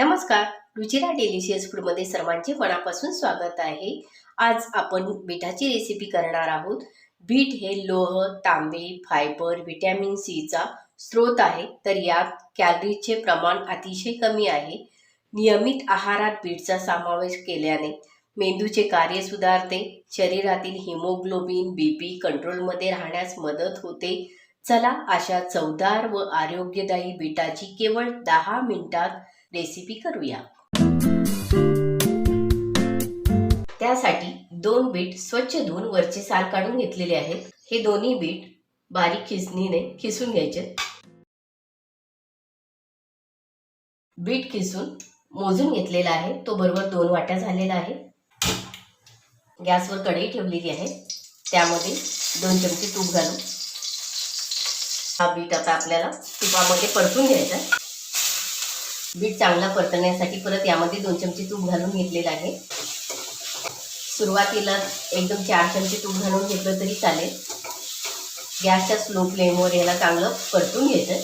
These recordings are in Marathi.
नमस्कार. रुचिरा डेलिशियस फूडमध्ये सर्वांचे मनापासून स्वागत आहे. आज आपण बीटाची रेसिपी करणार आहोत. बीट हे लोह तांबे फायबर व्हिटॅमिन सीचा स्रोत आहे. तर यात कॅलरीजचे प्रमाण अतिशय कमी आहे. नियमित आहारात बीटचा समावेश केल्याने मेंदूचे कार्य सुधारते. शरीरातील हिमोग्लोबिन बी पी कंट्रोलमध्ये राहण्यास मदत होते. चला अशा चवदार व आरोग्यदायी बीटाची केवळ दहा मिनिटात रेसिपी करूया. त्यासाठी दोन बीट स्वच्छ धुवून वरचे साल काढून घेतलेले आहेत. हे दोन्ही बीट बारीक खिसणीने खिसून घ्यायचे. बीट खिसून मोजून घेतलेला आहे. तो बरोबर दोन वाट्या झालेला आहे. गॅसवर कढई ठेवलेली आहे. त्यामध्ये दोन चमचे तूप घालून. हा बीट आता आपल्याला तुपामध्ये परतून घ्यायचा आहे. बीट चांगला परतण्यासाठी परत यामध्ये दोन चमचे तूप घालून घेतलेलं आहे. सुरुवातीला एकदम चार चमचे तूप घालून घेतलं तरी चालेल. गॅसच्या स्लो फ्लेमवर याला चांगलं परतून घ्यायचं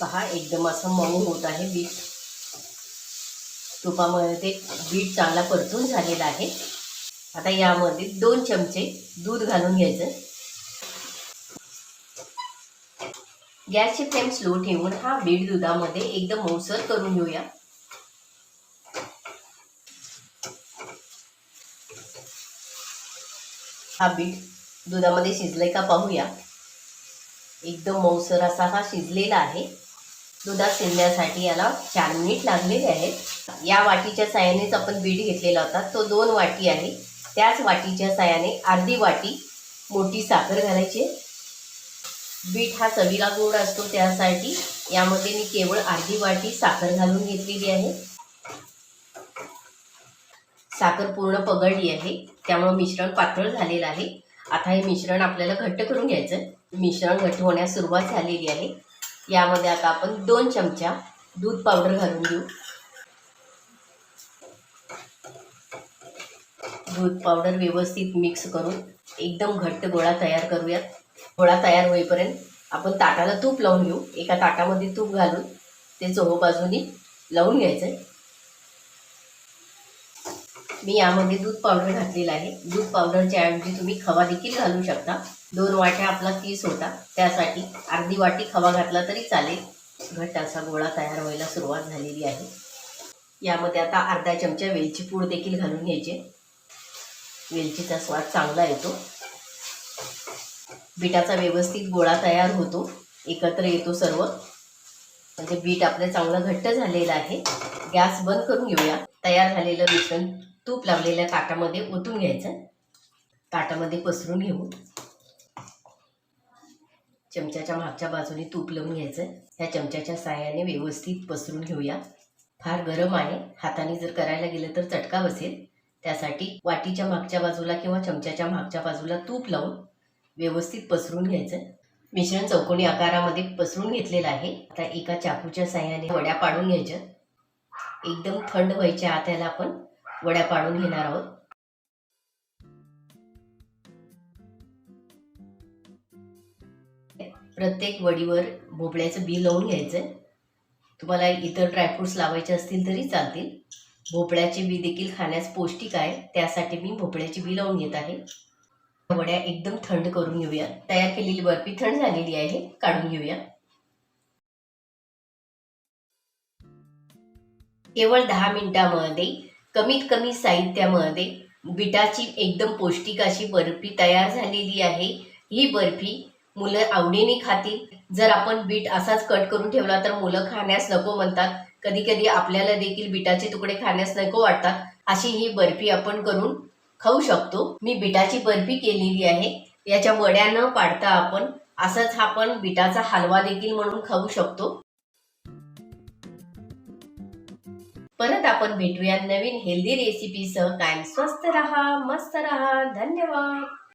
पहा एकदम असं मऊ होत आहे बीट तुपामध्ये बीट चांगला परतून झालेला आहे. आता यामध्ये दोन चमचे दूध घालून घ्यायचं. गॅसची फ्लेम स्लो ठेवून हा बीट दुधामध्ये एकदम मऊसर करून घेऊया. हा बीट दुधामध्ये शिजलंय का पाहूया. एकदम मऊसर असा हा शिजलेला आहे. दुधात शिजण्यासाठी याला चार मिनिट लागलेले आहेत. या वाटीच्या साह्यानेच आपण बीट घेतलेला होता. तो दोन वाटी आहे. त्याच वाटीच्या साह्याने अर्धी वाटी मोठी साखर घालायची बीट हा चवीला गोड असतो त्यासाठी यामध्ये मी केवळ अर्धी वाटी साखर घालून घेतलेली आहे. साखर पूर्ण पगडली आहे. त्यामुळे मिश्रण पातळ झालेलं आहे. आता हे मिश्रण आपल्याला घट्ट करून घ्यायचं मिश्रण घट्ट होण्यास सुरुवात झालेली आहे. यामध्ये आता आपण दोन चमचा दूध पावडर घालून घेऊ. दूध पावडर व्यवस्थित मिक्स करून एकदम घट्ट गोळा तयार करूयात. गोळा तयार होईपर्यंत आपण ताटाला तूप लावून घेऊ. एका ताटामध्ये तूप घालून ते चोहो बाजूनी लावून घ्यायचं मी यामध्ये दूध पावडर घातलेलं आहे. दूध पावडरच्या ऐवजी तुम्ही खवा देखील घालू शकता. दोन वाट्या आपला तीस होता. त्यासाठी अर्धी वाटी खवा घातला तरी चालेल. घट्ट असा गोळा तयार व्हायला सुरुवात झालेली आहे. यामध्ये आता अर्धा चमचा वेलची पूड देखील घालून घ्यायचे. वेलचीचा स्वाद चांगला येतो. बीटाचा व्यवस्थित गोळा तयार होतो. एकत्र येतो सर्व. म्हणजे बीट आपलं चांगलं घट्ट झालेलं आहे. गॅस बंद करून घेऊया. तयार झालेलं मिश्रण तूप लावलेल्या ताटामध्ये ओतून घ्यायचं. ताटामध्ये पसरून घेऊ. चमच्याच्या मागच्या बाजूने तूप लावून घ्यायचं. ह्या चमच्याच्या साह्याने व्यवस्थित पसरून घेऊया. फार गरम आहे. हाताने जर करायला गेलं तर चटका बसेल. त्यासाठी वाटीच्या मागच्या बाजूला किंवा चमच्याच्या मागच्या बाजूला तूप लावून व्यवस्थित पसरून घ्यायचं. मिश्रण चौकोनी आकारामध्ये पसरून घेतलेलं आहे. आता एका चाकूच्या साह्याने वड्या पाडून घ्यायच्या. एकदम थंड व्हायच्या आत याला आपण वड्या पाडून घेणार आहोत. प्रत्येक वडीवर भोपळ्याचं बी लावून घ्यायचं. तुम्हाला इतर ड्रायफ्रुट्स लावायचे असतील तरी चालतील. भोपळ्याचे बी देखील खाण्यास पौष्टिक आहे. त्यासाठी मी भोपळ्याची बी लावून घेत आहे. वड्या एकदम थंड करून घेऊया. तयार केलेली बर्फी थंड झालेली आहे काढून घेऊया. केवळ दहा मिनिटांमध्ये कमीत कमी साहित्यामध्ये बिटाची एकदम पौष्टिक अशी बर्फी तयार झालेली आहे. ही बर्फी मुलं आवडीने खातील. जर आपण बीट असाच कट करून ठेवला तर मुलं खाण्यास नको म्हणतात. कधी कधी आपल्याला देखील बिटाचे तुकडे खाण्यास नको वाटतात. अशी ही बर्फी आपण करून खाऊ शकतो. मी बिटाची बर्फी केलेली आहे. याच्या वड्या न पाडता आपण असंच आपण बिटाचा हलवा देखील म्हणून खाऊ शकतो. परत आपण भेटूया नवीन हेल्दी रेसिपीसह कायम स्वस्त रहा मस्त रहा. धन्यवाद.